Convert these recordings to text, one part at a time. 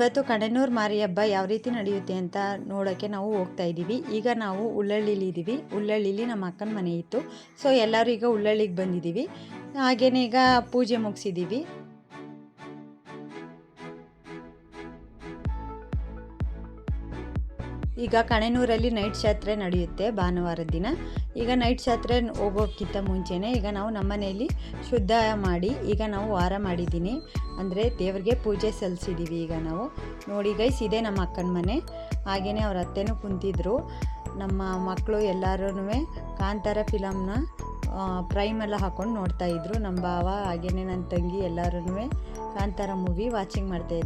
ಇವತ್ತು ಕಡನೂರು ಮಾರಿ ಹಬ್ಬ ಯಾವ ರೀತಿ ನಡೆಯುತ್ತೆ ಅಂತ ನೋಡೋಕ್ಕೆ ನಾವು ಹೋಗ್ತಾ ಇದ್ದೀವಿ. ಈಗ ನಾವು ಉಳ್ಳಳ್ಳಿಲಿ ಇದ್ದೀವಿ ಉಳ್ಳಳ್ಳಿಲಿ ನಮ್ಮ ಅಕ್ಕನ ಮನೆ ಇತ್ತು. ಸೊ ಎಲ್ಲರೂ ಈಗ ಉಳ್ಳಳ್ಳಿಗೆ ಬಂದಿದ್ದೀವಿ. ಹಾಗೇನೇ ಈಗ ಪೂಜೆ ಮುಗಿಸಿದ್ದೀವಿ. ಈಗ ಕಣೆನೂರಲ್ಲಿ ನೈಟ್ ಜಾತ್ರೆ ನಡೆಯುತ್ತೆ ಭಾನುವಾರದ ದಿನ. ಈಗ ನೈಟ್ ಜಾತ್ರೆ ಹೋಗೋಕ್ಕಿಂತ ಮುಂಚೆನೇ ಈಗ ನಾವು ನಮ್ಮನೆಯಲ್ಲಿ ಶುದ್ಧ ಮಾಡಿ ಈಗ ನಾವು ವಾರ ಮಾಡಿದ್ದೀನಿ. ಅಂದರೆ ದೇವರಿಗೆ ಪೂಜೆ ಸಲ್ಲಿಸಿದ್ದೀವಿ ಈಗ ನಾವು. ನೋಡಿ ಗೈಸ್ ಇದೇ ನಮ್ಮ ಅಕ್ಕನ ಮನೆ. ಹಾಗೆಯೇ ಅವ್ರ ಅತ್ತೆನೂ ಕುಂತಿದ್ರು. ನಮ್ಮ ಮಕ್ಕಳು ಎಲ್ಲರೂ ಕಾಂತಾರ ಫಿಲಮ್ನ ಪ್ರೈಮೆಲ್ಲ ಹಾಕೊಂಡು ನೋಡ್ತಾ ಇದ್ರು. ನಮ್ಮ ಭಾವ ಹಾಗೆಯೇ ನನ್ನ ತಂಗಿ ಎಲ್ಲರೂ ಕಾಂತಾರ ಮೂವಿ ವಾಚಿಂಗ್ ಮಾಡ್ತಾ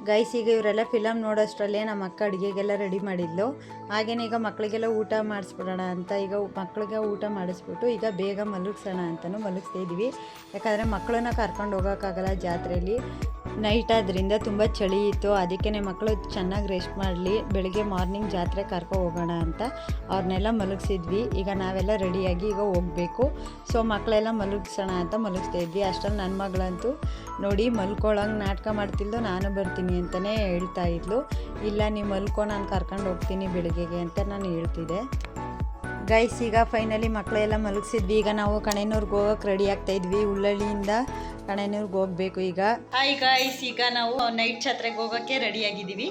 ಇದ್ದಾರೆ ಗೈಸ್, ಈಗ ಇವರೆಲ್ಲ ಫಿಲಮ್ ನೋಡೋಷ್ಟರಲ್ಲೇ ನಮ್ಮ ಅಕ್ಕ ಅಡುಗೆಗೆಲ್ಲ ರೆಡಿ ಮಾಡಿದ್ಲು. ಹಾಗೇನೆ ಈಗ ಮಕ್ಕಳಿಗೆಲ್ಲ ಊಟ ಮಾಡಿಸ್ಬಿಡೋಣ ಅಂತ, ಈಗ ಮಕ್ಕಳಿಗೆ ಊಟ ಮಾಡಿಸ್ಬಿಟ್ಟು ಈಗ ಬೇಗ ಮಲಗಿಸೋಣ ಅಂತಲೂ ಮಲಗಿಸ್ತಾ ಇದ್ದೀವಿ ಯಾಕಂದರೆ ಮಕ್ಕಳನ್ನ ಕರ್ಕೊಂಡು ಹೋಗೋಕ್ಕಾಗಲ್ಲ ಜಾತ್ರೆಯಲ್ಲಿ ನೈಟ್ ಆದ್ರಿಂದ ತುಂಬ ಚಳಿ ಇತ್ತು. ಅದಕ್ಕೆ ಮಕ್ಕಳು ಚೆನ್ನಾಗಿ ರೆಸ್ಟ್ ಮಾಡಲಿ. ಬೆಳಿಗ್ಗೆ ಮಾರ್ನಿಂಗ್ ಜಾತ್ರೆ ಕರ್ಕೊ ಹೋಗೋಣ ಅಂತ ಅವ್ರನ್ನೆಲ್ಲ ಮಲಗಿಸಿದ್ವಿ. ಈಗ ನಾವೆಲ್ಲ ರೆಡಿಯಾಗಿ ಈಗ ಹೋಗಬೇಕು. ಸೊ ಮಕ್ಕಳೆಲ್ಲ ಮಲಗಿಸೋಣ ಅಂತ ಮಲಗಿಸ್ತಾ ಇದ್ವಿ. ಅಷ್ಟರಲ್ಲಿ ನನ್ನ ಮಗಳಂತೂ ನೋಡಿ ಮಲ್ಕೊಳ್ಳೋಂಗೆ ನಾಟಕ ಮಾಡ್ತಿಲ್ದು ನಾನು ಬರ್ತೀನಿ ಅಂತಲೇ ಹೇಳ್ತಾ ಇದ್ಲು. ಇಲ್ಲ ನೀವು ಮಲ್ಕೊ, ನಾನು ಕರ್ಕೊಂಡು ಹೋಗ್ತೀನಿ ಬೆಳಿಗ್ಗೆಗೆ ಅಂತ ನಾನು ಹೇಳ್ತಿದ್ದೆ. ಗೈಸ್ ಈಗ ಫೈನಲಿ ಮಕ್ಕಳೆಲ್ಲ ಮಲಗಿಸಿದ್ವಿ. ಈಗ ನಾವು ಕಣೆನೂರ್ಗೆ ಹೋಗೋಕೆ ರೆಡಿ ಆಗ್ತಾ ಇದ್ವಿ. ಉಳ್ಳಳ್ಳಿಯಿಂದ ಕಣೆನೂರ್ಗೆ ಹೋಗ್ಬೇಕು ಈಗ. ಹಾಯ್ ಗೈಸ್ ಈಗ ನಾವು ನೈಟ್ ಛತ್ರೆಗೆ ಹೋಗೋಕ್ಕೆ ರೆಡಿ ಆಗಿದ್ದೀವಿ.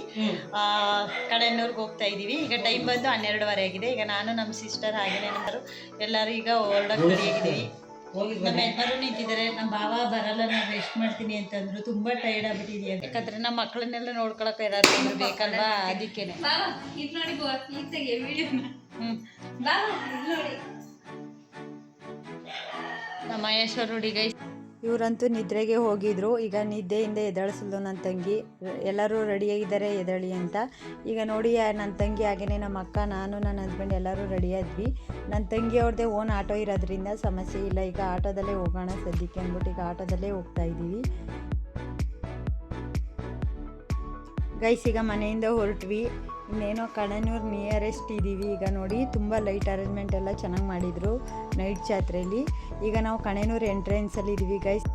ಕಣೆನೂರ್ಗೆ ಹೋಗ್ತಾ ಇದ್ದೀವಿ. ಈಗ ಟೈಮ್ ಬಂದು ಹನ್ನೆರಡುವರೆ ಆಗಿದೆ. ಈಗ ನಾನು ನಮ್ಮ ಸಿಸ್ಟರ್ ಹಾಗೆಯೇ ಎಲ್ಲರೂ ಎಲ್ಲರೂ ಈಗ ಹೊರಡಕ್ಕೆ ರೆಡಿ ಆಗಿದ್ದೀವಿ. ನಮ್ಮ ನಿಂತಿದ್ದಾರೆ. ನಮ್ಮ ಭಾವ ಬರಲ್ಲ ನಾನು ರೆಸ್ಟ್ ಮಾಡ್ತೀನಿ ಅಂತಂದ್ರು. ತುಂಬಾ ಟೈರ್ಡ್ ಆಗ್ಬಿಟ್ಟಿದ್ಯಾ ಯಾಕಂದ್ರೆ ನಮ್ಮ ಮಕ್ಕಳನ್ನೆಲ್ಲ ನೋಡ್ಕೊಳಕ್ಕೆ ಯಾರು ಬೇಕಲ್ವಾ ಅದಕ್ಕೇನೆ. ನಮ್ಮ ಇವರಂತೂ ನಿದ್ರೆಗೆ ಹೋಗಿದ್ರು. ಈಗ ನಿದ್ದೆಯಿಂದ ಎದಳಿಸಲು ನನ್ನ ತಂಗಿ. ಎಲ್ಲರೂ ರೆಡಿಯಾಗಿದ್ದಾರೆ ಎದಳಿ ಅಂತ. ಈಗ ನೋಡಿ ನನ್ನ ತಂಗಿ ಹಾಗೇನೆ ನಮ್ಮ ಅಕ್ಕ, ನಾನು, ನನ್ನ ಹಸ್ಬೆಂಡ್ ಎಲ್ಲರೂ ರೆಡಿಯಾದ್ವಿ ನನ್ನ ತಂಗಿ ಅವ್ರದ್ದೇ ಓನ್ ಆಟೋ ಇರೋದ್ರಿಂದ ಸಮಸ್ಯೆ ಇಲ್ಲ. ಈಗ ಆಟೋದಲ್ಲೇ ಹೋಗೋಣ ಸದ್ಯಕ್ಕೆ ಅಂದ್ಬಿಟ್ಟು ಈಗ ಆಟೋದಲ್ಲೇ ಹೋಗ್ತಾ ಇದ್ದೀವಿ. ಗೈಸ್ ಈಗ ಮನೆಯಿಂದ ಹೊರಟ್ವಿ. ಇನ್ನೇನೋ ಕಣನೂರು ನಿಯರೆಸ್ಟ್ ಇದ್ದೀವಿ ಈಗ ನೋಡಿ ತುಂಬ ಲೈಟ್ ಅರೇಂಜ್ಮೆಂಟ್ ಎಲ್ಲ ಚೆನ್ನಾಗಿ ಮಾಡಿದರು ನೈಟ್ ಜಾತ್ರೆಯಲ್ಲಿ ಈಗ ನಾವು ಕಣನೂರು ಎಂಟ್ರೆನ್ಸಲ್ಲಿ ಇದ್ದೀವಿ ಗೈಸ್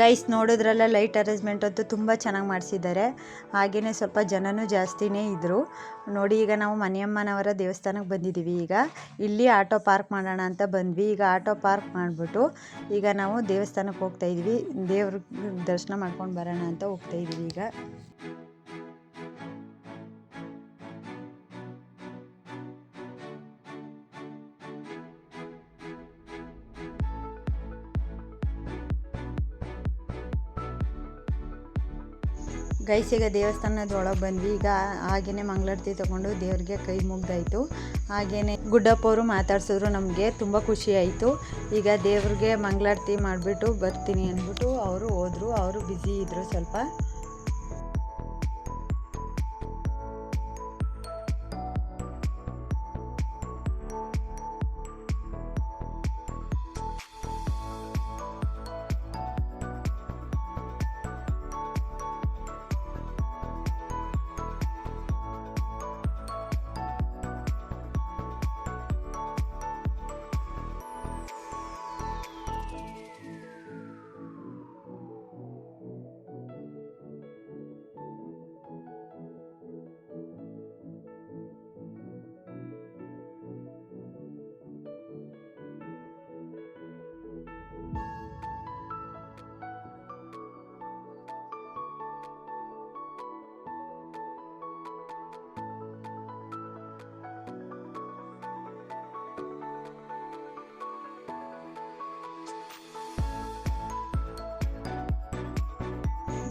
ಗೈಸ್ ನೋಡಿದ್ರಲ್ಲ ಲೈಟ್ ಅರೇಂಜ್ಮೆಂಟ್ ಅಂತೂ ತುಂಬ ಚೆನ್ನಾಗಿ ಮಾಡಿಸಿದ್ದಾರೆ. ಹಾಗೆಯೇ ಸ್ವಲ್ಪ ಜನನೂ ಜಾಸ್ತಿನೇ ಇದ್ದರು ನೋಡಿ, ಈಗ ನಾವು ಮನೆಯಮ್ಮನವರ ದೇವಸ್ಥಾನಕ್ಕೆ ಬಂದಿದ್ದೀವಿ ಈಗ. ಇಲ್ಲಿ ಆಟೋ ಪಾರ್ಕ್ ಮಾಡೋಣ ಅಂತ ಬಂದ್ವಿ. ಈಗ ಆಟೋ ಪಾರ್ಕ್ ಮಾಡಿಬಿಟ್ಟು ಈಗ ನಾವು ದೇವಸ್ಥಾನಕ್ಕೆ ಹೋಗ್ತಾ ಇದ್ವಿ. ದೇವ್ರ ದರ್ಶನ ಮಾಡ್ಕೊಂಡು ಬರೋಣ ಅಂತ ಹೋಗ್ತಾ ಈಗ. ಗೈಸ್, ಈಗ ದೇವಸ್ಥಾನದ ಒಳಗೆ ಬಂದ್ವಿ. ಈಗ ಹಾಗೇನೆ ಮಂಗಳಾರತಿ ತಗೊಂಡು ದೇವ್ರಿಗೆ ಕೈ ಮುಗ್ದಾಯಿತು. ಹಾಗೇನೆ ಗುಡ್ಡಪ್ಪ ಅವರು ಮಾತಾಡ್ಸಿದ್ರು ನಮಗೆ, ತುಂಬ ಖುಷಿ ಆಯಿತು. ಈಗ ದೇವ್ರಿಗೆ ಮಂಗಳಾರತಿ ಮಾಡಿಬಿಟ್ಟು ಬರ್ತೀನಿ ಅಂದ್ಬಿಟ್ಟು ಅವರು ಹೋದರು. ಅವರು ಬ್ಯುಸಿ ಇದ್ದರು ಸ್ವಲ್ಪ.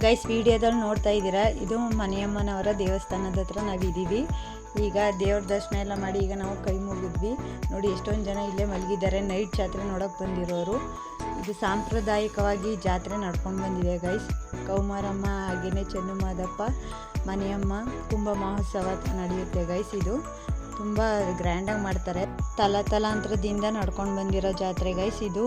ಗೈಸ್ ವಿಡಿಯೋದಲ್ಲಿ ನೋಡ್ತಾ ಇದ್ದೀರಾ, ಇದು ಮನೆಯಮ್ಮನವರ ದೇವಸ್ಥಾನದ ಹತ್ರ ನಾವಿದ್ದೀವಿ. ಈಗ ದೇವ್ರ ದರ್ಶನ ಎಲ್ಲ ಮಾಡಿ ಈಗ ನಾವು ಕೈ ಮುಗಿದ್ವಿ. ನೋಡಿ, ಎಷ್ಟೊಂದು ಜನ ಇಲ್ಲೇ ಮಲಗಿದ್ದಾರೆ. ನೈಟ್ ಜಾತ್ರೆ ನೋಡೋಕೆ ಬಂದಿರೋರು. ಇದು ಸಾಂಪ್ರದಾಯಿಕವಾಗಿ ಜಾತ್ರೆ ನಡ್ಕೊಂಡು ಬಂದಿದೆ ಗೈಸ್ ಕೌಮಾರಮ್ಮ ಹಾಗೆಯೇ ಚೆನ್ನಮಾದಪ್ಪ, ಮನೆಯಮ್ಮ, ಕುಂಭ ಮಹೋತ್ಸವ ನಡೆಯುತ್ತೆ ಗೈಸ್ ಇದು ತುಂಬ ಗ್ರ್ಯಾಂಡಾಗಿ ಮಾಡ್ತಾರೆ. ತಲ ತಲಾಂತರದಿಂದ ನಡ್ಕೊಂಡು ಬಂದಿರೋ ಜಾತ್ರೆ ಗೈಸ್ ಇದು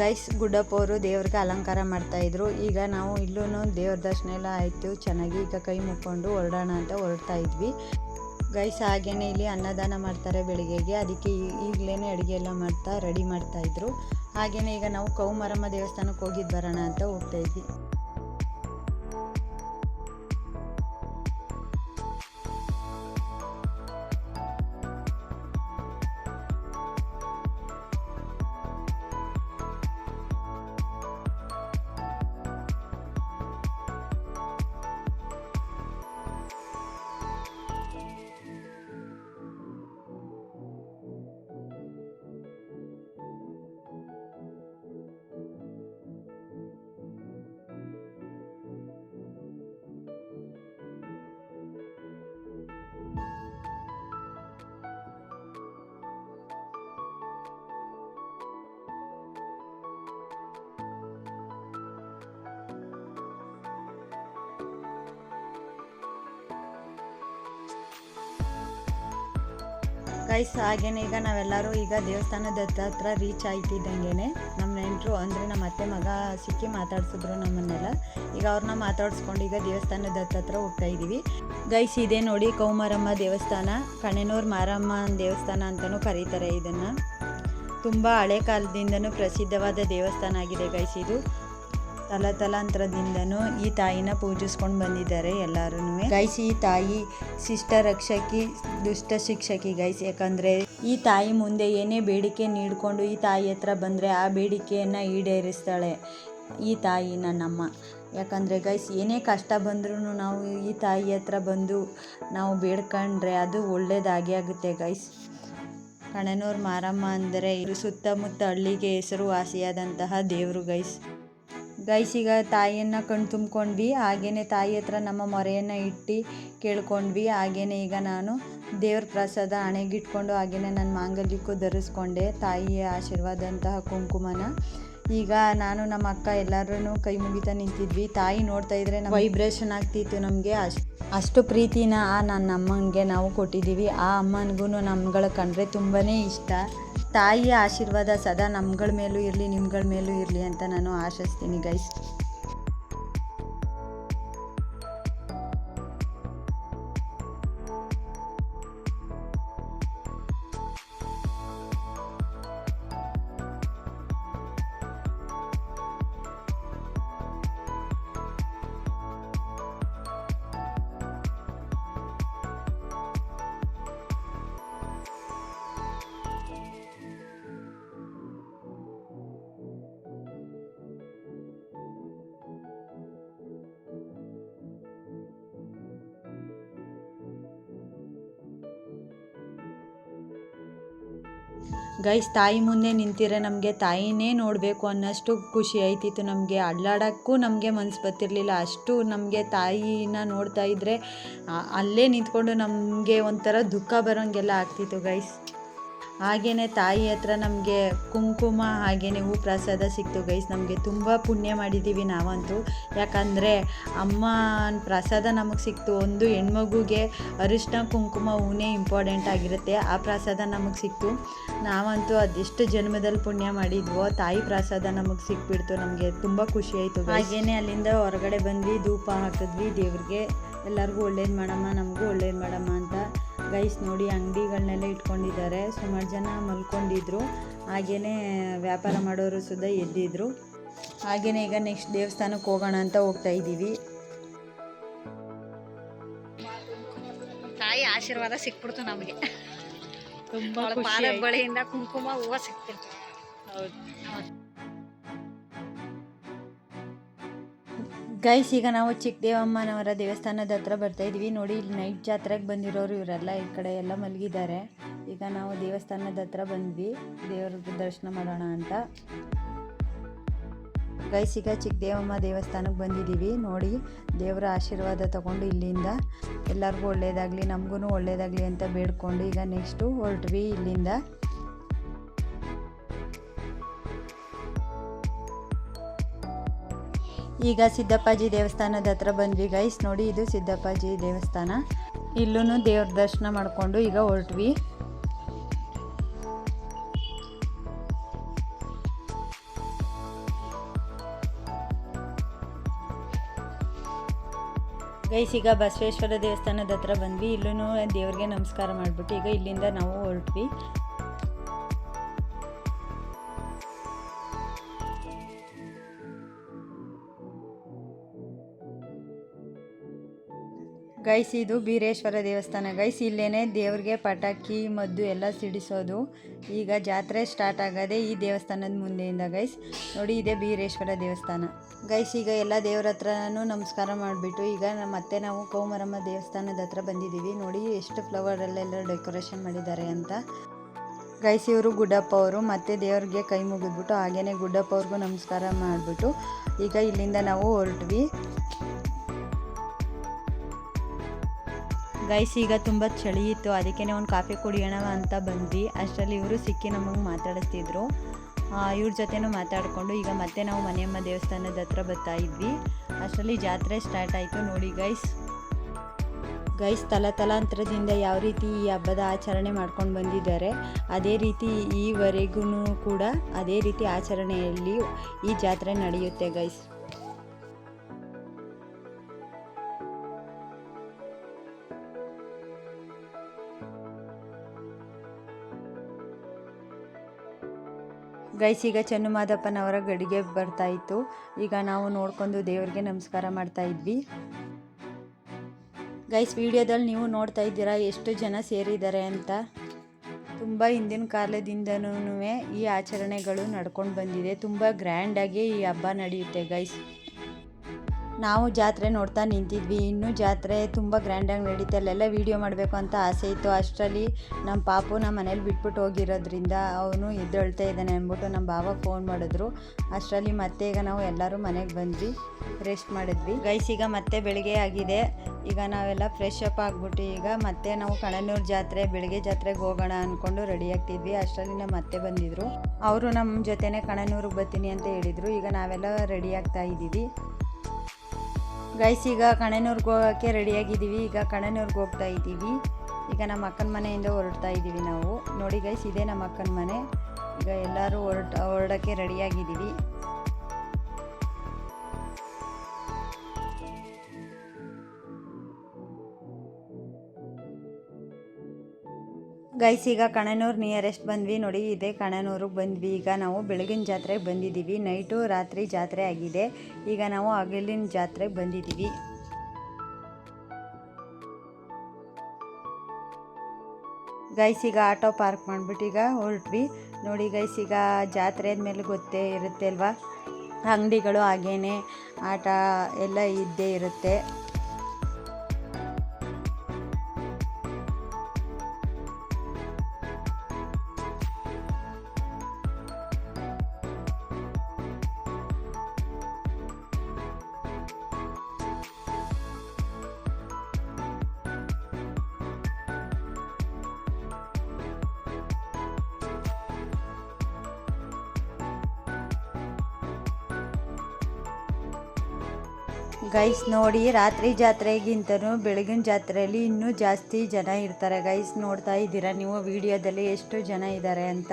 ಗೈಸ್, ಗುಡ್ಡಪ್ಪ ಅವರು ದೇವ್ರಿಗೆ ಅಲಂಕಾರ ಮಾಡ್ತಾಯಿದ್ರು ಈಗ ನಾವು ಇಲ್ಲೂ ದೇವ್ರ ದರ್ಶನ ಎಲ್ಲ ಆಯಿತು, ಚೆನ್ನಾಗಿ ಈಗ ಕೈ ಮುಕ್ಕೊಂಡು ಹೊರಡೋಣ ಅಂತ ಹೊರಡ್ತಾ ಇದ್ವಿ. ಗೈಸ್, ಹಾಗೇನೆ ಇಲ್ಲಿ ಅನ್ನದಾನ ಮಾಡ್ತಾರೆ ಬೆಳಿಗ್ಗೆಗೆ. ಅದಕ್ಕೆ ಈಗಲೇ ಅಡುಗೆ ಎಲ್ಲ ಮಾಡ್ತಾ, ರೆಡಿ ಮಾಡ್ತಾ ಇದ್ರು. ಹಾಗೇನೆ ಈಗ ನಾವು ಕೌಮಾರಮ್ಮ ದೇವಸ್ಥಾನಕ್ಕೆ ಹೋಗಿದ್ದು ಬರೋಣ ಅಂತ ಹೋಗ್ತಾ ಗೈಸ್ ಹಾಗೇನೆ ಈಗ ನಾವೆಲ್ಲರೂ ಈಗ ದೇವಸ್ಥಾನದ ಹತ್ರ ರೀಚ್ ಆಯ್ತಿದ್ದಂಗೆ ನಮ್ಮ ನೆಂಟರು ಅಂದರೆ ನಮ್ಮ ಅತ್ತೆ ಮಗ ಸಿಕ್ಕಿ ಮಾತಾಡ್ಸಿದ್ರು ನಮ್ಮನ್ನೆಲ್ಲ. ಈಗ ಅವ್ರನ್ನ ಮಾತಾಡಿಸ್ಕೊಂಡು ಈಗ ದೇವಸ್ಥಾನದ ಹತ್ರ ಹೋಗ್ತಾ ಇದ್ದೀವಿ ಗೈಸ್ ಇದೆ ನೋಡಿ ಕೌಮಾರಮ್ಮ ದೇವಸ್ಥಾನ. ಕಣೆನೂರು ಮಾರಮ್ಮ ದೇವಸ್ಥಾನ ಅಂತಲೂ ಕರೀತಾರೆ ಇದನ್ನು. ತುಂಬ ಹಳೆ ಕಾಲದಿಂದನೂ ಪ್ರಸಿದ್ಧವಾದ ದೇವಸ್ಥಾನ ಆಗಿದೆ ಗೈಸ್ ಇದು. ತಲತಲಾಂತರದಿಂದನೂ ಈ ತಾಯಿನ ಪೂಜಿಸ್ಕೊಂಡು ಬಂದಿದ್ದಾರೆ ಎಲ್ಲರೂ ಗೈಸ್, ಈ ತಾಯಿ ಶಿಷ್ಟ ರಕ್ಷಕಿ, ದುಷ್ಟ ಶಿಕ್ಷಕಿ ಗೈಸ್, ಯಾಕಂದರೆ ಈ ತಾಯಿ ಮುಂದೆ ಏನೇ ಬೇಡಿಕೆ ನೀಡಿಕೊಂಡು ಈ ತಾಯಿ ಹತ್ರ ಬಂದರೆ ಆ ಬೇಡಿಕೆಯನ್ನು ಈಡೇರಿಸ್ತಾಳೆ ಈ ತಾಯಿ ನಮ್ಮ. ಯಾಕಂದರೆ ಗೈಸ್, ಏನೇ ಕಷ್ಟ ಬಂದ್ರೂ ನಾವು ಈ ತಾಯಿ ಹತ್ರ ಬಂದು ನಾವು ಬೇಡ್ಕೊಂಡ್ರೆ ಅದು ಒಳ್ಳೇದಾಗಿ ಆಗುತ್ತೆ ಗೈಸ್. ಕಣನೂರು ಮಾರಮ್ಮ ಅಂದರೆ ಇದು ಸುತ್ತಮುತ್ತ ಹಳ್ಳಿಗೆ ಹೆಸರುವಾಸಿಯಾದಂತಹ ದೇವರು ಗೈಸ್. ಗೈಸ್ ಈಗ ತಾಯಿಯನ್ನು ಕಣ್ ತುಂಬ್ಕೊಂಡ್ವಿ. ಹಾಗೇನೆ ತಾಯಿ ಹತ್ರ ನಮ್ಮ ಮೊರೆಯನ್ನು ಇಟ್ಟು ಕೇಳ್ಕೊಂಡ್ವಿ. ಹಾಗೆಯೇ ಈಗ ನಾನು ದೇವ್ರ ಪ್ರಸಾದ ಹಣೆಗಿಟ್ಕೊಂಡು ಹಾಗೆಯೇ ನನ್ನ ಮಾಂಗಲ್ಯಕ್ಕೂ ಧರಿಸ್ಕೊಂಡೆ. ತಾಯಿಯ ಆಶೀರ್ವಾದಂತಹ ಕುಂಕುಮನ. ಈಗ ನಾನು ನಮ್ಮ ಅಕ್ಕ ಎಲ್ಲರೂ ಕೈ ಮುಗಿತಾ ನಿಂತಿದ್ವಿ. ತಾಯಿ ನೋಡ್ತಾ ಇದ್ರೆ ವೈಬ್ರೇಷನ್ ಆಗ್ತಿತ್ತು ನಮಗೆ. ಅಷ್ಟು ಅಷ್ಟು ಪ್ರೀತಿನ ಆ ನನ್ನ ಅಮ್ಮನಿಗೆ ನಾವು ಕೊಟ್ಟಿದ್ದೀವಿ. ಆ ಅಮ್ಮನಿಗೂ ನಮ್ಗಳ ಕಂಡ್ರೆ ತುಂಬಾ ಇಷ್ಟ. ತಾಯಿಯ ಆಶೀರ್ವಾದ ಸದಾ ನಮ್ಗಳ ಮೇಲೂ ಇರಲಿ ನಿಮ್ಗಳ ಮೇಲೂ ಇರಲಿ ಅಂತ ನಾನು ಆಶಿಸ್ತೀನಿ ಗೈಸ್ ಗೈಸ್, ತಾಯಿ ಮುಂದೆ ನಿಂತಿರೆ ನಮಗೆ ತಾಯಿನೇ ನೋಡಬೇಕು ಅನ್ನೋಷ್ಟು ಖುಷಿ ಆಯ್ತಿತ್ತು ನಮಗೆ. ಅಡ್ಲಾಡೋಕ್ಕೂ ನಮಗೆ ಮನ್ಸು ಬರ್ತಿರ್ಲಿಲ್ಲ. ಅಷ್ಟು ನಮಗೆ ತಾಯಿನ ನೋಡ್ತಾ ಇದ್ದರೆ ಅಲ್ಲೇ ನಿಂತ್ಕೊಂಡು ನಮಗೆ ಒಂಥರ ದುಃಖ ಬರೋಂಗೆಲ್ಲ ಆಗ್ತಿತ್ತು ಗೈಸ್. ಹಾಗೆಯೇ ತಾಯಿ ಹತ್ರ ನಮಗೆ ಕುಂಕುಮ ಹಾಗೆಯೇ ಹೂ ಪ್ರಸಾದ ಸಿಕ್ತು ಗೈಸ್. ನಮಗೆ ತುಂಬ ಪುಣ್ಯ ಮಾಡಿದ್ದೀವಿ ನಾವಂತೂ. ಯಾಕಂದರೆ ಅಮ್ಮ ಪ್ರಸಾದ ನಮಗೆ ಸಿಕ್ತು. ಒಂದು ಹೆಣ್ಮಗುಗೆ ಅರಿಶಿನ ಕುಂಕುಮ, ಹೂನೇ ಇಂಪಾರ್ಟೆಂಟ್ ಆಗಿರುತ್ತೆ. ಆ ಪ್ರಸಾದ ನಮಗೆ ಸಿಕ್ತು. ನಾವಂತೂ ಅದೆಷ್ಟು ಜನ್ಮದಲ್ಲಿ ಪುಣ್ಯ ಮಾಡಿದ್ವೋ, ತಾಯಿ ಪ್ರಸಾದ ನಮಗೆ ಸಿಕ್ಬಿಡ್ತು. ನಮಗೆ ತುಂಬ ಖುಷಿ ಆಯಿತು ಹಾಗೆಯೇ ಅಲ್ಲಿಂದ ಹೊರಗಡೆ ಬಂದ್ವಿ, ಧೂಪ ಹಾಕಿದ್ವಿ ದೇವ್ರಿಗೆ. ಎಲ್ಲರಿಗೂ ಒಳ್ಳೇದು ಮಾಡಮ್ಮ, ನಮಗೂ ಒಳ್ಳೇದು ಮಾಡಮ್ಮ ಅಂತ ಗೈಸ್ ನೋಡಿ ಅಂಗಡಿಗಳನ್ನೆಲ್ಲ ಇಟ್ಕೊಂಡಿದ್ದಾರೆ. ಸುಮಾರು ಜನ ಮಲ್ಕೊಂಡಿದ್ರು. ಹಾಗೆಯೇ ವ್ಯಾಪಾರ ಮಾಡೋರು ಸುದ ಎದ್ದಿದ್ರು. ಹಾಗೆಯೇ ಈಗ ನೆಕ್ಸ್ಟ್ ದೇವಸ್ಥಾನಕ್ಕೆ ಹೋಗೋಣ ಅಂತ ಹೋಗ್ತಾ ಇದ್ದೀವಿ. ತಾಯಿ ಆಶೀರ್ವಾದ ಸಿಕ್ಬಿಡ್ತು ನಮಗೆ. ತುಂಬ ಬಳಿಯಿಂದ ಕುಂಕುಮ ಹೂವ ಸಿಕ್ತಿತ್ತು. ಗೈಸ್, ಈಗ ನಾವು ಚಿಕ್ಕದೇವಮ್ಮನವರ ದೇವಸ್ಥಾನದ ಹತ್ರ ಬರ್ತಾ ಇದ್ದೀವಿ. ನೋಡಿ, ಇಲ್ಲಿ ನೈಟ್ ಜಾತ್ರೆಗೆ ಬಂದಿರೋರು ಇವರೆಲ್ಲ, ಈ ಕಡೆ ಎಲ್ಲ ಮಲಗಿದ್ದಾರೆ. ಈಗ ನಾವು ದೇವಸ್ಥಾನದ ಹತ್ರ ಬಂದ್ವಿ. ದೇವ್ರ ದರ್ಶನ ಮಾಡೋಣ ಅಂತ. ಗೈಸ್, ಈಗ ಚಿಕ್ಕದೇವಮ್ಮ ದೇವಸ್ಥಾನಕ್ಕೆ ಬಂದಿದ್ದೀವಿ. ನೋಡಿ, ದೇವರ ಆಶೀರ್ವಾದ ತಗೊಂಡು ಇಲ್ಲಿಂದ ಎಲ್ಲರಿಗೂ ಒಳ್ಳೆಯದಾಗಲಿ ನಮಗೂ ಒಳ್ಳೆಯದಾಗಲಿ ಅಂತ ಬೇಡ್ಕೊಂಡು ಈಗ ನೆಕ್ಸ್ಟು ಹೊರಟ್ವಿ ಇಲ್ಲಿಂದ. ಈಗ ಸಿದ್ದಪ್ಪಾಜಿ ದೇವಸ್ಥಾನದ ಹತ್ರ ಬಂದ್ವಿ ಗೈಸ್ ನೋಡಿ, ಇದು ಸಿದ್ದಪ್ಪಾಜಿ ದೇವಸ್ಥಾನ. ಇಲ್ಲೂ ದೇವ್ರ ದರ್ಶನ ಮಾಡಿಕೊಂಡು ಈಗ ಹೊರಟ್ವಿ. ಗೈಸ್ ಈಗ ಬಸವೇಶ್ವರ ದೇವಸ್ಥಾನದ ಹತ್ರ ಬಂದ್ವಿ. ಇಲ್ಲೂ ದೇವ್ರಿಗೆ ನಮಸ್ಕಾರ ಮಾಡಿಬಿಟ್ಟು ಈಗ ಇಲ್ಲಿಂದ ನಾವು ಹೊರಟ್ವಿ. ಗೈಸ್, ಇದು ಬೀರೇಶ್ವರ ದೇವಸ್ಥಾನ. ಗೈಸ್, ಇಲ್ಲೇನೆ ದೇವ್ರಿಗೆ ಪಟಾಕಿ, ಮದ್ದು ಎಲ್ಲ ಸಿಡಿಸೋದು ಈಗ ಜಾತ್ರೆ ಸ್ಟಾರ್ಟ್ ಆಗೋದೆ ಈ ದೇವಸ್ಥಾನದ ಮುಂದೆಯಿಂದ ಗೈಸ್. ನೋಡಿ, ಇದೆ ಬೀರೇಶ್ವರ ದೇವಸ್ಥಾನ. ಗೈಸ್, ಈಗ ಎಲ್ಲ ದೇವ್ರ ಹತ್ರನೂ ನಮಸ್ಕಾರ ಮಾಡಿಬಿಟ್ಟು ಈಗ ಮತ್ತೆ ನಾವು ಕೋಮರಮ್ಮ ದೇವಸ್ಥಾನದ ಹತ್ರ ಬಂದಿದ್ದೀವಿ. ನೋಡಿ, ಎಷ್ಟು ಫ್ಲವರಲ್ಲೆಲ್ಲ ಡೆಕೋರೇಷನ್ ಮಾಡಿದ್ದಾರೆ ಅಂತ. ಗೈಸ್, ಇವರು ಗುಡ್ಡಪ್ಪ ಅವರು ಮತ್ತೆ ದೇವ್ರಿಗೆ ಕೈ ಮುಗಿದ್ಬಿಟ್ಟು ಹಾಗೇನೆ ಗುಡ್ಡಪ್ಪ ಅವ್ರಿಗೂ ನಮಸ್ಕಾರ ಮಾಡಿಬಿಟ್ಟು ಈಗ ಇಲ್ಲಿಂದ ನಾವು ಹೊರಟ್ವಿ. ಗೈಸ್, ಈಗ ತುಂಬ ಚಳಿ ಇತ್ತು, ಅದಕ್ಕೆ ಒಂದು ಕಾಫಿ ಕುಡಿಯೋಣ ಅಂತ ಬಂದ್ವಿ. ಅಷ್ಟರಲ್ಲಿ ಇವರು ಸಿಕ್ಕಿ ನಮಗೆ ಮಾತಾಡಿಸ್ತಿದ್ರು. ಇವ್ರ ಜೊತೆನೂ ಮಾತಾಡಿಕೊಂಡು ಈಗ ಮತ್ತೆ ನಾವು ಮನೆಯಮ್ಮ ದೇವಸ್ಥಾನದ ಹತ್ರ ಬರ್ತಾ ಇದ್ವಿ. ಅಷ್ಟರಲ್ಲಿ ಜಾತ್ರೆ ಸ್ಟಾರ್ಟ್ ಆಯಿತು. ನೋಡಿ ಗೈಸ್ ಗೈಸ್ ತಲತಲಾಂತರದಿಂದ ಯಾವ ರೀತಿ ಈ ಹಬ್ಬದ ಆಚರಣೆ ಮಾಡ್ಕೊಂಡು ಬಂದಿದ್ದಾರೆ, ಅದೇ ರೀತಿ ಈವರೆಗೂ ಕೂಡ ಅದೇ ರೀತಿ ಆಚರಣೆಯಲ್ಲಿ ಈ ಜಾತ್ರೆ ನಡೆಯುತ್ತೆ ಗೈಸ್. ಗೈಸ್, ಈಗ ಚೆನ್ನುಮಾದಪ್ಪನವರ ಗಡಿಗೆ ಬರ್ತಾಯಿತ್ತು ಈಗ ನಾವು ನೋಡ್ಕೊಂಡು ದೇವರಿಗೆ ನಮಸ್ಕಾರ ಮಾಡ್ತಾ ಇದ್ವಿ. ಗೈಸ್, ವಿಡಿಯೋದಲ್ಲಿ ನೀವು ನೋಡ್ತಾ ಇದ್ದೀರಾ ಎಷ್ಟು ಜನ ಸೇರಿದ್ದಾರೆ ಅಂತ. ತುಂಬ ಹಿಂದಿನ ಕಾಲದಿಂದನೂ ಈ ಆಚರಣೆಗಳು ನಡ್ಕೊಂಡು ಬಂದಿದೆ. ತುಂಬ ಗ್ರ್ಯಾಂಡಾಗಿ ಈ ಹಬ್ಬ ನಡೆಯುತ್ತೆ ಗೈಸ್. ನಾವು ಜಾತ್ರೆ ನೋಡ್ತಾ ನಿಂತಿದ್ವಿ. ಇನ್ನೂ ಜಾತ್ರೆ ತುಂಬ ಗ್ರ್ಯಾಂಡಾಗಿ ನಡೀತೆ ಅಲ್ಲೆಲ್ಲ ವೀಡಿಯೋ ಮಾಡಬೇಕು ಅಂತ ಆಸೆ ಇತ್ತು. ಅಷ್ಟರಲ್ಲಿ ನಮ್ಮ ಪಾಪು ನಮ್ಮ ಮನೇಲಿ ಬಿಟ್ಬಿಟ್ಟು ಹೋಗಿರೋದ್ರಿಂದ ಅವನು ಎದ್ದೇಳ್ತಾ ಇದ್ದಾನೆ ಅಂದ್ಬಿಟ್ಟು ನಮ್ಮ ಬಾವ ಫೋನ್ ಮಾಡಿದ್ರು. ಅಷ್ಟರಲ್ಲಿ ಮತ್ತೆ ಈಗ ನಾವು ಎಲ್ಲರೂ ಮನೆಗೆ ಬಂದ್ವಿ. ರೆಸ್ಟ್ ಮಾಡಿದ್ವಿ. ಗೈಸ್ ಈಗ ಮತ್ತೆ ಬೆಳಿಗ್ಗೆ ಆಗಿದೆ. ಈಗ ನಾವೆಲ್ಲ ಫ್ರೆಶ್ ಅಪ್ ಆಗಿಬಿಟ್ಟು ಈಗ ಮತ್ತೆ ನಾವು ಕಣನೂರು ಜಾತ್ರೆ, ಬೆಳಗ್ಗೆ ಜಾತ್ರೆಗೆ ಹೋಗೋಣ ಅಂದ್ಕೊಂಡು ರೆಡಿ ಆಗ್ತಿದ್ವಿ. ಅಷ್ಟರಲ್ಲಿ ನಮ್ಮ ಮತ್ತೆ ಬಂದಿದ್ರು. ಅವರು ನಮ್ಮ ಜೊತೆನೇ ಕಣನೂರಿಗೆ ಬರ್ತೀನಿ ಅಂತ ಹೇಳಿದರು. ಈಗ ನಾವೆಲ್ಲ ರೆಡಿ ಆಗ್ತಾ ಇದ್ದೀವಿ. ಗೈಸ್ ಈಗ ಕಣನೂರ್ಗೆ ಹೋಗೋಕ್ಕೆ ರೆಡಿಯಾಗಿದ್ದೀವಿ ಈಗ ಕಣನೂರ್ಗೆ ಹೋಗ್ತಾ ಇದ್ದೀವಿ. ಈಗ ನಮ್ಮ ಅಕ್ಕನ ಮನೆಯಿಂದ ಹೊರಡ್ತಾ ಇದ್ದೀವಿ ನಾವು. ನೋಡಿ ಗೈಸ್ ಇದೇ ನಮ್ಮ ಅಕ್ಕನ ಮನೆ. ಈಗ ಎಲ್ಲರೂ ಹೊರಟ ಹೊರಡೋಕ್ಕೆ ರೆಡಿಯಾಗಿದ್ದೀವಿ ಗೈಸ್, ಈಗ ಕಣನೂರು ನಿಯರೆಸ್ಟ್ ಬಂದ್ವಿ ನೋಡಿ, ಇದೆ ಕಣನೂರಿಗೆ ಬಂದ್ವಿ. ಈಗ ನಾವು ಬೆಳಗಿನ ಜಾತ್ರೆಗೆ ಬಂದಿದ್ದೀವಿ. ನೈಟು ರಾತ್ರಿ ಜಾತ್ರೆ ಆಗಿದೆ. ಈಗ ನಾವು ಹಗಲಿನ ಜಾತ್ರೆಗೆ ಬಂದಿದ್ದೀವಿ. ಗೈಸ್, ಈಗ ಆಟೋ ಪಾರ್ಕ್ ಮಾಡಿಬಿಟ್ಟು ಈಗ ಹೊರಟ್ವಿ. ನೋಡಿ ಗೈಸ್, ಈಗ ಜಾತ್ರೆ ಆದಮೇಲೆ ಗೊತ್ತೇ ಇರುತ್ತೆ ಅಲ್ವಾ? ಅಂಗಡಿಗಳು ಹಾಗೇ ಆಟ ಎಲ್ಲ ಇದ್ದೇ ಇರುತ್ತೆ. ಗೈಸ್ ನೋಡಿ, ರಾತ್ರಿ ಜಾತ್ರೆಗಿಂತನೂ ಬೆಳಗಿನ ಜಾತ್ರೆಯಲ್ಲಿ ಇನ್ನೂ ಜಾಸ್ತಿ ಜನ ಇರ್ತಾರೆ. ಗೈಸ್ ನೋಡ್ತಾ ಇದ್ದೀರಾ ನೀವು ವಿಡಿಯೋದಲ್ಲಿ ಎಷ್ಟು ಜನ ಇದ್ದಾರೆ ಅಂತ?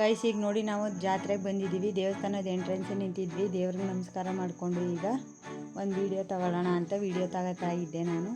ಗೈಸ್ ಈಗ ನೋಡಿ, ನಾವು ಜಾತ್ರೆಗೆ ಬಂದಿದ್ದೀವಿ. ದೇವಸ್ಥಾನದ ಎಂಟ್ರೆನ್ಸ್ ನಿಂತಿದ್ವಿ. ದೇವ್ರಿಗೆ ನಮಸ್ಕಾರ ಮಾಡಿಕೊಂಡು ಈಗ ಒಂದು ವಿಡಿಯೋ ತಗೊಳ್ಳೋಣ ಅಂತ ವಿಡಿಯೋ ತಗೋತಾ ಇದ್ದೆ ನಾನು.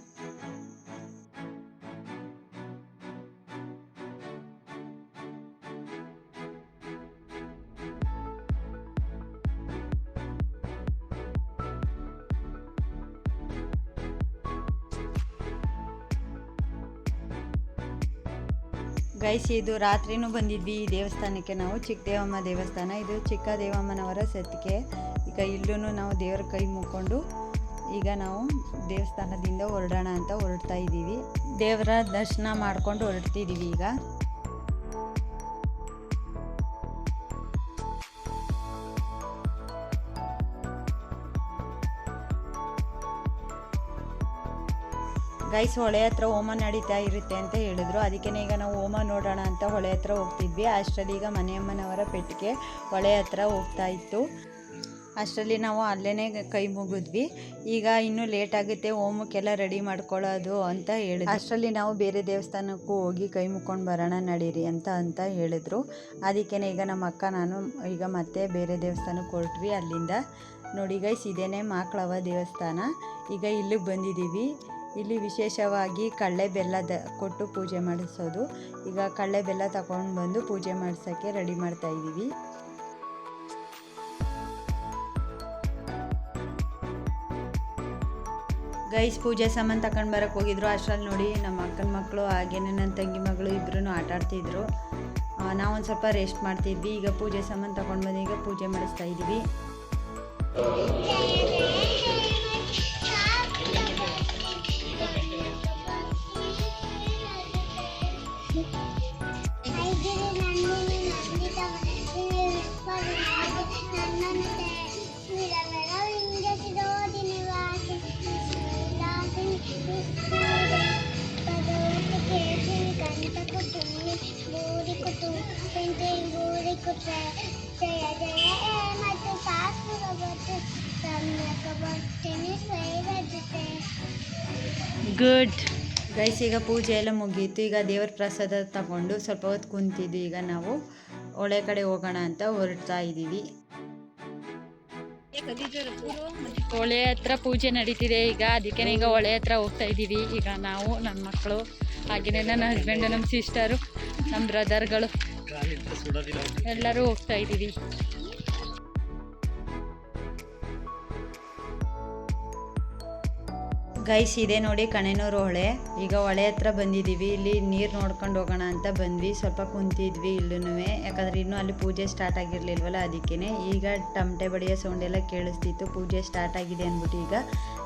ಗೈಸ್, ಇದು ರಾತ್ರಿನೂ ಬಂದಿದ್ವಿ ಈ ದೇವಸ್ಥಾನಕ್ಕೆ ನಾವು. ಚಿಕ್ಕ ದೇವಮ್ಮ ದೇವಸ್ಥಾನ. ಇದು ಚಿಕ್ಕ ದೇವಮ್ಮನವರ ಸತ್ತಿಗೆ. ಈಗ ಇಲ್ಲೂ ನಾವು ದೇವರ ಕೈ ಮುಕ್ಕೊಂಡು ಈಗ ನಾವು ದೇವಸ್ಥಾನದಿಂದ ಹೊರಡೋಣ ಅಂತ ಹೊರಡ್ತಾ ಇದ್ದೀವಿ. ದೇವರ ದರ್ಶನ ಮಾಡ್ಕೊಂಡು ಹೊರಡ್ತಿದ್ದೀವಿ ಈಗ. ಗೈಸ್ ಹೊಳೆ ಹತ್ರ ಹೋಮ ನಡೀತಾ ಇರುತ್ತೆ ಅಂತ ಹೇಳಿದ್ರು. ಅದಕ್ಕೆ ಈಗ ನಾವು ಹೋಮ ನೋಡೋಣ ಅಂತ ಹೊಳೆ ಹತ್ರ ಹೋಗ್ತಿದ್ವಿ. ಅಷ್ಟರಲ್ಲಿ ಈಗ ಮನೆಯಮ್ಮನವರ ಪೆಟ್ಟಿಗೆ ಹೊಳೆ ಹತ್ರ ಹೋಗ್ತಾ ಇತ್ತು. ಅಷ್ಟರಲ್ಲಿ ನಾವು ಅಲ್ಲೇ ಕೈ ಮುಗಿದ್ವಿ. ಈಗ ಇನ್ನೂ ಲೇಟ್ ಆಗುತ್ತೆ, ಹೋಮಕ್ಕೆಲ್ಲ ರೆಡಿ ಮಾಡ್ಕೊಳ್ಳೋದು ಅಂತ ಹೇಳಿದ್ರು. ಅಷ್ಟರಲ್ಲಿ ನಾವು ಬೇರೆ ದೇವಸ್ಥಾನಕ್ಕೂ ಹೋಗಿ ಕೈ ಮುಕ್ಕೊಂಡು ಬರೋಣ ನಡೀರಿ ಅಂತ ಅಂತ ಹೇಳಿದ್ರು. ಅದಕ್ಕೇ ಈಗ ನಮ್ಮ ಅಕ್ಕ, ನಾನು ಈಗ ಮತ್ತೆ ಬೇರೆ ದೇವಸ್ಥಾನಕ್ಕೆ ಹೊರಟ್ವಿ. ಅಲ್ಲಿಂದ ನೋಡಿ ಗೈಸ್, ಇದೇನೆ ಮಾಕ್ಳವ ದೇವಸ್ಥಾನ. ಈಗ ಇಲ್ಲಿಗೆ ಬಂದಿದ್ದೀವಿ. ಇಲ್ಲಿ ವಿಶೇಷವಾಗಿ ಕಳ್ಳೆ ಬೆಲ್ಲದ ಕೊಟ್ಟು ಪೂಜೆ ಮಾಡಿಸೋದು ಈಗ ಕಳ್ಳೆ ಬೆಲ್ಲ ತಗೊಂಡು ಬಂದು ಪೂಜೆ ಮಾಡಿಸೋಕ್ಕೆ ರೆಡಿ ಮಾಡ್ತಾ ಇದ್ದೀವಿ ಗೈಸ್ ಪೂಜೆ ಸಾಮಾನು ತಗೊಂಡು ಬರೋಕ್ಕೆ ಹೋಗಿದ್ರು ಅಷ್ಟರಲ್ಲಿ ನೋಡಿ ನಮ್ಮ ಅಕ್ಕನ ಮಕ್ಕಳು ಹಾಗೇನೆ ನನ್ನ ತಂಗಿ ಮಗಳು ಇಬ್ಬರೂ ಆಟ ಆಡ್ತಿದ್ರು ನಾವೊಂದು ಸ್ವಲ್ಪ ರೆಸ್ಟ್ ಮಾಡ್ತಿದ್ವಿ ಈಗ ಪೂಜೆ ಸಾಮಾನು ತಗೊಂಡು ಬಂದು ಈಗ ಪೂಜೆ ಮಾಡಿಸ್ತಾ ಜಯ ಜಯ ಮತ್ತು ಶಾಸ್ತ್ರ ಬತ್ತು ಸಮ್ಯಕ ಭಕ್ತಿನಿ ಸ್ವೈರಜತೆ ಗುಡ್ ಗೈಸ್ ಈಗ ಪೂಜೆ ಎಲ್ಲ ಮುಗೀತು. ಈಗ ದೇವರ ಪ್ರಸಾದ ತಗೊಂಡು ಸ್ವಲ್ಪ ಹೊತ್ತು ಕುಂತಿದ್ವಿ. ಈಗ ನಾವು ಒಳೆ ಕಡೆ ಹೋಗೋಣ ಅಂತ ಹೊರಡ್ತಾ ಇದ್ದೀವಿ. ಹೊಳೆ ಹತ್ರ ಪೂಜೆ ನಡೀತಿದೆ. ಈಗ ಅದಕ್ಕೆ ಈಗ ಹೊಳೆ ಹತ್ರ ಹೋಗ್ತಾ ಇದ್ದೀವಿ. ಈಗ ನಾವು ನನ್ನ ಮಕ್ಕಳು ಹಾಗೆಯೇ ನನ್ನ ಹಸ್ಬೆಂಡ್ ನಮ್ಮ ಸಿಸ್ಟರು ನಮ್ಮ ಬ್ರದರ್ಗಳು ಎಲ್ಲರೂ ಹೋಗ್ತಾ ಇದ್ದೀವಿ. ಗೈಸ್ ಇದೆ ನೋಡಿ ಕಣೆನೂರು ಹೊಳೆ. ಈಗ ಹೊಳೆ ಹತ್ರ ಬಂದಿದ್ದೀವಿ. ಇಲ್ಲಿ ನೀರು ನೋಡ್ಕೊಂಡು ಹೋಗೋಣ ಅಂತ ಬಂದ್ವಿ. ಸ್ವಲ್ಪ ಕುಂತಿದ್ವಿ ಇಲ್ಲೂ ಯಾಕಂದ್ರೆ ಇನ್ನೂ ಅಲ್ಲಿ ಪೂಜೆ ಸ್ಟಾರ್ಟ್ ಆಗಿರಲಿಲ್ವಲ್ಲ ಅದಕ್ಕೇ ಈಗ ಟಮಟೆ ಬಡಿಯ ಸೌಂಡ್ ಎಲ್ಲ ಕೇಳಿಸ್ತಿತ್ತು. ಪೂಜೆ ಸ್ಟಾರ್ಟ್ ಆಗಿದೆ ಅಂದ್ಬಿಟ್ಟು ಈಗ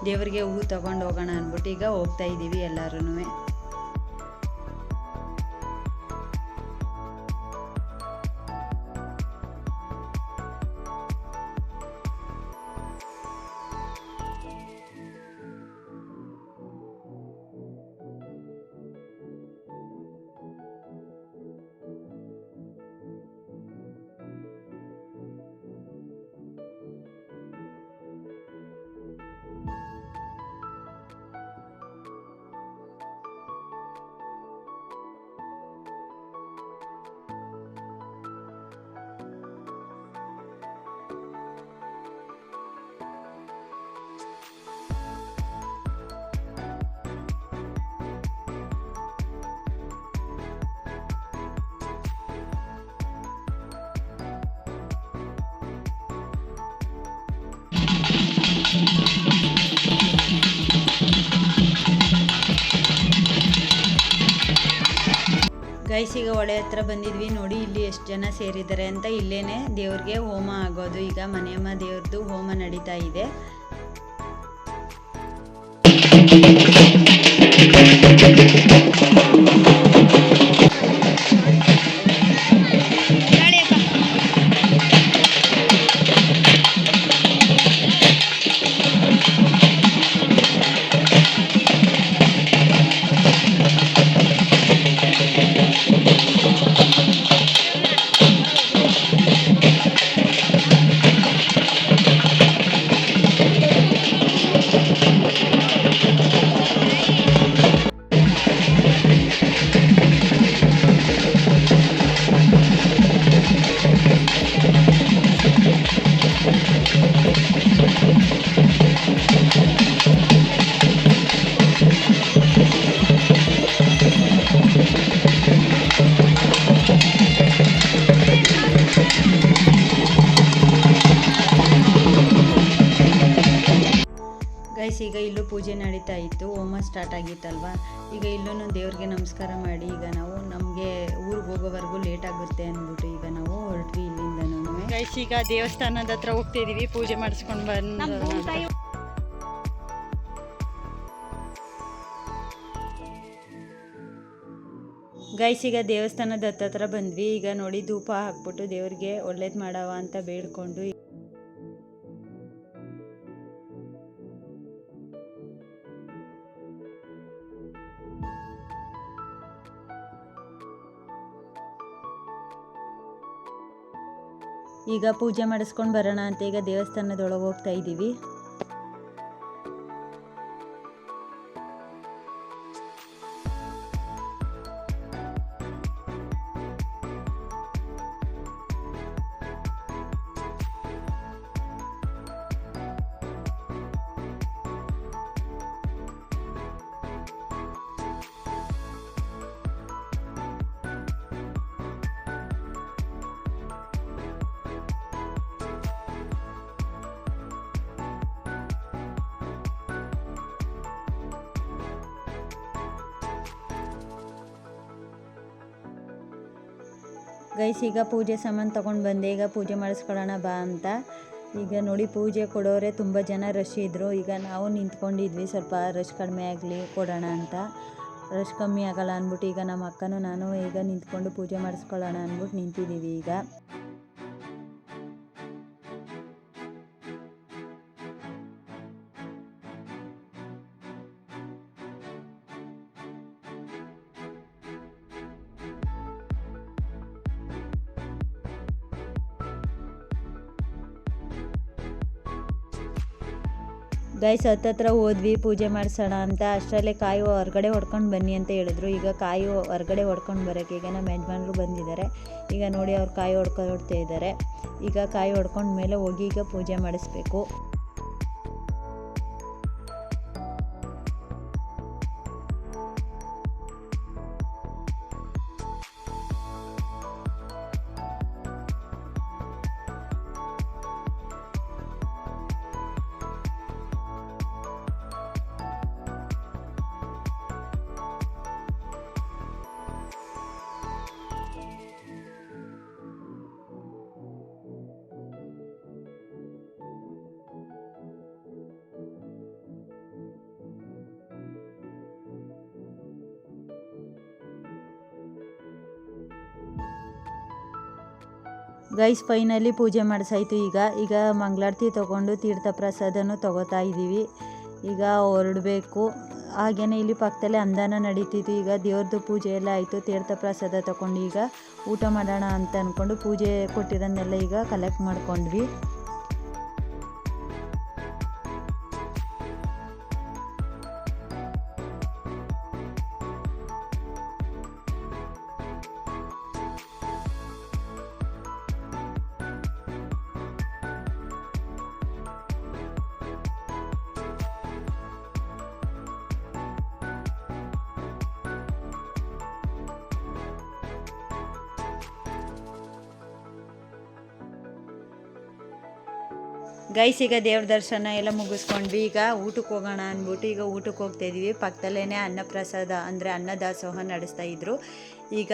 ದೇವರಿಗೆ ಹೂ ತೊಗೊಂಡು ಹೋಗೋಣ ಅಂದ್ಬಿಟ್ಟು ಈಗ ಹೋಗ್ತಾ ಇದ್ದೀವಿ ಎಲ್ಲರೂ ಗೈಸ್, ಈಗ ಹೊಳೆ ಹತ್ರ ಬಂದಿದ್ವಿ. ನೋಡಿ, ಇಲ್ಲಿ ಎಷ್ಟು ಜನ ಸೇರಿದ್ದಾರೆ ಅಂತ. ಇಲ್ಲೇನೆ ದೇವ್ರಿಗೆ ಹೋಮ ಆಗೋದು. ಈಗ ಮನೆಯಮ್ಮ ದೇವ್ರದ್ದು ಹೋಮ ನಡೀತಾ ಇದೆ. ಗೈಸ್ ಈಗ ದೇವಸ್ಥಾನದ ಹತ್ರ ಹೋಗ್ತಾ ಇದೀವಿ ಪೂಜೆ ಮಾಡಿಸ್ಕೊಂಡು ಬಂದು ಗೈಸ್ ಈಗ ದೇವಸ್ಥಾನದ ಹತ್ತತ್ರ ಬಂದ್ವಿ. ಈಗ ನೋಡಿ ಧೂಪ ಹಾಕ್ಬಿಟ್ಟು ದೇವ್ರಿಗೆ ಒಳ್ಳೇದು ಮಾಡವ ಅಂತ ಬೇಡ್ಕೊಂಡು ಈಗ ಪೂಜೆ ಮಾಡಿಸ್ಕೊಂಡು ಬರೋಣ ಅಂತ ಈಗ ದೇವಸ್ಥಾನದೊಳಗೆ ಹೋಗ್ತಾ ಇದ್ದೀವಿ ಗೈಸ್, ಈಗ ಪೂಜೆ ಸಾಮಾನು ತೊಗೊಂಡು ಬಂದೆ. ಈಗ ಪೂಜೆ ಮಾಡಿಸ್ಕೊಳ್ಳೋಣ ಬಾ ಅಂತ. ಈಗ ನೋಡಿ, ಪೂಜೆ ಕೊಡೋರೆ ತುಂಬ ಜನ ರಶ್ ಇದ್ದರು ಈಗ ನಾವು ನಿಂತ್ಕೊಂಡಿದ್ವಿ. ಸ್ವಲ್ಪ ರಶ್ ಕಡಿಮೆ ಆಗಲಿ, ಕೊಡೋಣ ಅಂತ. ರಶ್ ಕಮ್ಮಿ ಆಗಲ್ಲ ಅಂದ್ಬಿಟ್ಟು ಈಗ ನಮ್ಮ ಅಕ್ಕನೂ ನಾನು ಈಗ ನಿಂತ್ಕೊಂಡು ಪೂಜೆ ಮಾಡಿಸ್ಕೊಳ್ಳೋಣ ಅಂದ್ಬಿಟ್ಟು ನಿಂತಿದ್ದೀವಿ ಈಗ. ಗೈಸ್ ಹತ್ತತ್ರ ಹೋದ್ವಿ, ಪೂಜೆ ಮಾಡಿಸೋಣ ಅಂತ. ಅಷ್ಟರಲ್ಲೇ ಕಾಯಿ ಹೊರಗಡೆ ಹೊಡ್ಕೊಂಡು ಬನ್ನಿ ಅಂತ ಹೇಳಿದ್ರು. ಈಗ ಕಾಯಿ ಹೊರಗಡೆ ಹೊಡ್ಕೊಂಡು ಬರೋಕ್ಕೆ ಈಗ ನಮ್ಮ ಯಜಮಾನ್ರು ಬಂದಿದ್ದಾರೆ. ಈಗ ನೋಡಿ ಅವ್ರು ಕಾಯಿ ಹೊಡ್ಕೊಂಡು ಇದ್ದಾರೆ. ಈಗ ಕಾಯಿ ಹೊಡ್ಕೊಂಡ ಮೇಲೆ ಹೋಗಿ ಈಗ ಪೂಜೆ ಮಾಡಿಸ್ಬೇಕು. ಗೈಸ್ ಫೈನಲಿ ಪೂಜೆ ಮಾಡಿಸಾಯ್ತು. ಈಗ ಈಗ ಮಂಗಳಾರತಿ ತೊಗೊಂಡು ತೀರ್ಥ ಪ್ರಸಾದನೂ ತೊಗೋತಾ ಇದ್ದೀವಿ. ಈಗ ಹೊರಡಬೇಕು. ಹಾಗೆಯೇ ಇಲ್ಲಿ ಪಕ್ಕದಲ್ಲೇ ಅಂದಾನ ನಡೀತಿತ್ತು. ಈಗ ದೇವ್ರದ್ದು ಪೂಜೆ ಎಲ್ಲ ಆಯಿತು. ತೀರ್ಥ ಪ್ರಸಾದ ತೊಗೊಂಡು ಈಗ ಊಟ ಮಾಡೋಣ ಅಂತ ಅಂದ್ಕೊಂಡು ಪೂಜೆ ಕೊಟ್ಟಿರೋದನ್ನೆಲ್ಲ ಈಗ ಕಲೆಕ್ಟ್ ಮಾಡ್ಕೊಂಡ್ವಿ. ಗೈಸ್ ಈಗ ದೇವ್ರ ದರ್ಶನ ಎಲ್ಲ ಮುಗಿಸ್ಕೊಂಡ್ವಿ. ಈಗ ಊಟಕ್ಕೆ ಹೋಗೋಣ ಅಂದ್ಬಿಟ್ಟು ಈಗ ಊಟಕ್ಕೆ ಹೋಗ್ತಾ ಇದೀವಿ. ಪಕ್ಕದಲ್ಲೇ ಅನ್ನಪ್ರಸಾದ ಅಂದರೆ ಅನ್ನದಾಸೋಹ ನಡೆಸ್ತಾ ಇದ್ರು. ಈಗ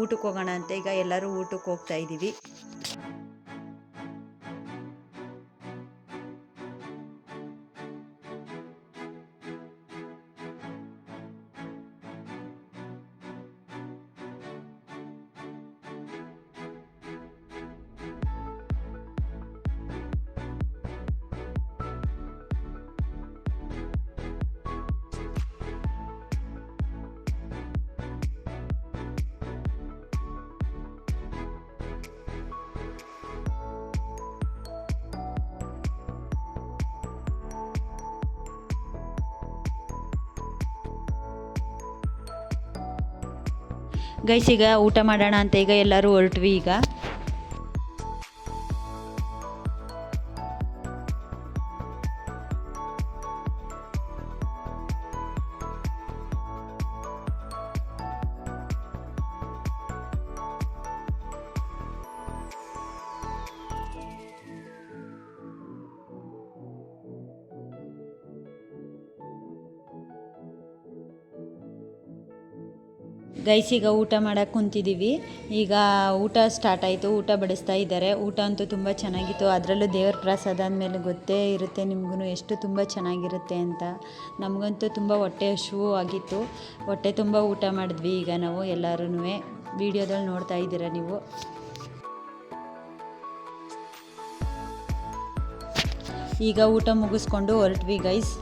ಊಟಕ್ಕೆ ಹೋಗೋಣ ಅಂತ ಈಗ ಎಲ್ಲರೂ ಊಟಕ್ಕೆ ಹೋಗ್ತಾ ಇದ್ದೀವಿ ಗೈಸ್ ಈಗ ಊಟ ಮಾಡೋಣ ಅಂತ ಈಗ ಎಲ್ಲರೂ ಹೊರಟ್ವಿ ಈಗ. ಗೈಸ್, ಈಗ ಊಟ ಮಾಡಕ್ಕೆ ಕುಂತಿದ್ದೀವಿ ಈಗ ಊಟ ಸ್ಟಾರ್ಟ್ ಆಯಿತು. ಊಟ ಬಡಿಸ್ತಾ ಇದ್ದಾರೆ. ಊಟ ಅಂತೂ ತುಂಬ ಚೆನ್ನಾಗಿತ್ತು. ಅದರಲ್ಲೂ ದೇವ್ರ ಪ್ರಸಾದ ಅಂದಮೇಲೆ ಗೊತ್ತೇ ಇರುತ್ತೆ ನಿಮಗೂ ಎಷ್ಟು ತುಂಬ ಚೆನ್ನಾಗಿರುತ್ತೆ ಅಂತ. ನಮಗಂತೂ ತುಂಬ ಹೊಟ್ಟೆ ಶೂ ಆಗಿತ್ತು. ಹೊಟ್ಟೆ ತುಂಬ ಊಟ ಮಾಡಿದ್ವಿ ಈಗ ನಾವು ಎಲ್ಲರೂ ವಿಡಿಯೋದಲ್ಲಿ ನೋಡ್ತಾ ಇದ್ದೀರಾ ನೀವು? ಈಗ ಊಟ ಮುಗಿಸ್ಕೊಂಡು ಹೊರಟ್ವಿ ಗೈಸ್.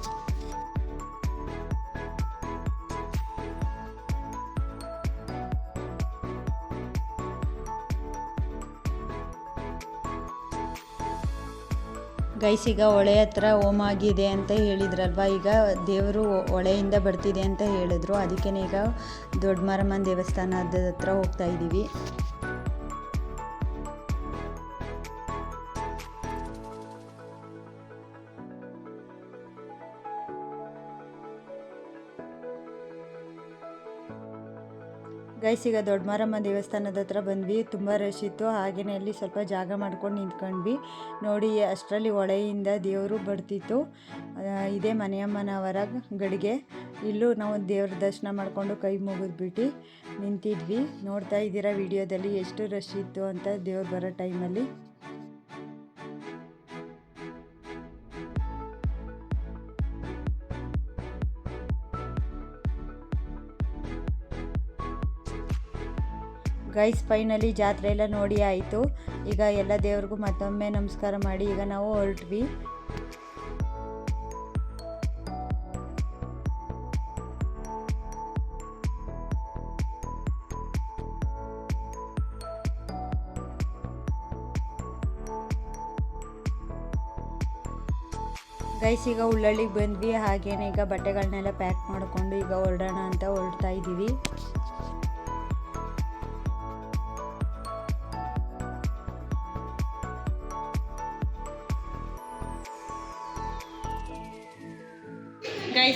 ಗೈಸ್ ಈಗ ಹೊಳೆ ಹತ್ರ ಓಮ್ ಆಗಿದೆ ಅಂತ ಹೇಳಿದ್ರಲ್ವ? ಈಗ ದೇವರು ಹೊಳೆಯಿಂದ ಬರ್ತಿದೆ ಅಂತ ಹೇಳಿದ್ರು. ಅದಕ್ಕೇ ಈಗ ದೊಡ್ಡ ಮಾರಮ್ಮನ ದೇವಸ್ಥಾನದ ಹತ್ರ ಹೋಗ್ತಾ ಇದ್ದೀವಿ ಗೈಸ್, ಈಗ ದೊಡ್ಡ ಮಾರಮ್ಮ ದೇವಸ್ಥಾನದ ಹತ್ರ ಬಂದ್ವಿ. ತುಂಬ ರಶ್ ಇತ್ತು. ಹಾಗೆಯೇ ಅಲ್ಲಿ ಸ್ವಲ್ಪ ಜಾಗ ಮಾಡ್ಕೊಂಡು ನಿಂತ್ಕೊಂಡ್ವಿ. ನೋಡಿ, ಅಷ್ಟರಲ್ಲಿ ಹೊಳೆಯಿಂದ ದೇವರು ಬರ್ತಿತ್ತು. ಇದೇ ಮನೆಯಮ್ಮನವರ ಗಡಿಗೆ. ಇಲ್ಲೂ ನಾವು ದೇವ್ರ ದರ್ಶನ ಮಾಡಿಕೊಂಡು ಕೈ ಮುಗಿದ್ಬಿಟ್ಟು ನಿಂತಿದ್ವಿ. ನೋಡ್ತಾ ಇದ್ದೀರಾ ವಿಡಿಯೋದಲ್ಲಿ ಎಷ್ಟು ರಶ್ ಇತ್ತು ಅಂತ ದೇವ್ರು ಬರೋ ಟೈಮಲ್ಲಿ ಗೈಸ್ ಫೈನಲಿ ಜಾತ್ರೆ ಎಲ್ಲ ನೋಡಿ ಆಯಿತು. ಈಗ ಎಲ್ಲ ದೇವ್ರಿಗೂ ಮತ್ತೊಮ್ಮೆ ನಮಸ್ಕಾರ ಮಾಡಿ, ಈಗ ನಾವು ಹೊರಟ್ವಿ. ಗೈಸ್, ಈಗ ಉಳ್ಳಳ್ಳಿಗೆ ಬಂದ್ವಿ, ಹಾಗೇನೆ ಈಗ ಬಟ್ಟೆಗಳನ್ನೆಲ್ಲ ಪ್ಯಾಕ್ ಮಾಡಿಕೊಂಡು ಈಗ ಹೊರಡೋಣ ಅಂತ ಹೊರಡ್ತಾ ಇದ್ದೀವಿ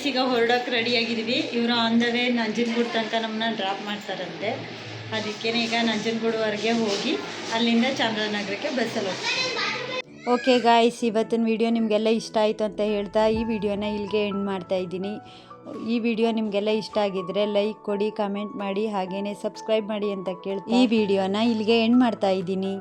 ಈಗ ಹೊರಡೋಕೆ ರೆಡಿಯಾಗಿದ್ದೀವಿ ಇವರು ಆನ್ ದ ವೇ ನಂಜನಗೂಡು ತನಕ ನಮ್ಮನ್ನ ಡ್ರಾಪ್ ಮಾಡ್ತಾರಂತೆ. ಅದಕ್ಕೇ ಈಗ ನಂಜನಗೂಡುವರೆಗೆ ಹೋಗಿ ಅಲ್ಲಿಂದ ಚಾಮರಾಜನಗರಕ್ಕೆ ಬಸ್ಸಲ್ಲಿ ಹೋಗ್ತೀವಿ. ಓಕೆ ಗಾಯ್ಸ್ ಇವತ್ತಿನ ವಿಡಿಯೋ ನಿಮಗೆಲ್ಲ ಇಷ್ಟ ಆಯಿತು ಅಂತ ಹೇಳ್ತಾ ಈ ವಿಡಿಯೋನ ಇಲ್ಲಿಗೆ ಎಂಡ್ ಮಾಡ್ತಾ ಇದ್ದೀನಿ. ಈ ವಿಡಿಯೋ ನಿಮಗೆಲ್ಲ ಇಷ್ಟ ಆಗಿದ್ರೆ ಲೈಕ್ ಕೊಡಿ ಕಮೆಂಟ್ ಮಾಡಿ ಹಾಗೆಯೇ ಸಬ್ಸ್ಕ್ರೈಬ್ ಮಾಡಿ ಅಂತ ಕೇಳ್ತಾ ಈ ವಿಡಿಯೋನ ಇಲ್ಲಿಗೆ ಎಂಡ್ ಮಾಡ್ತಾ ಇದ್ದೀನಿ.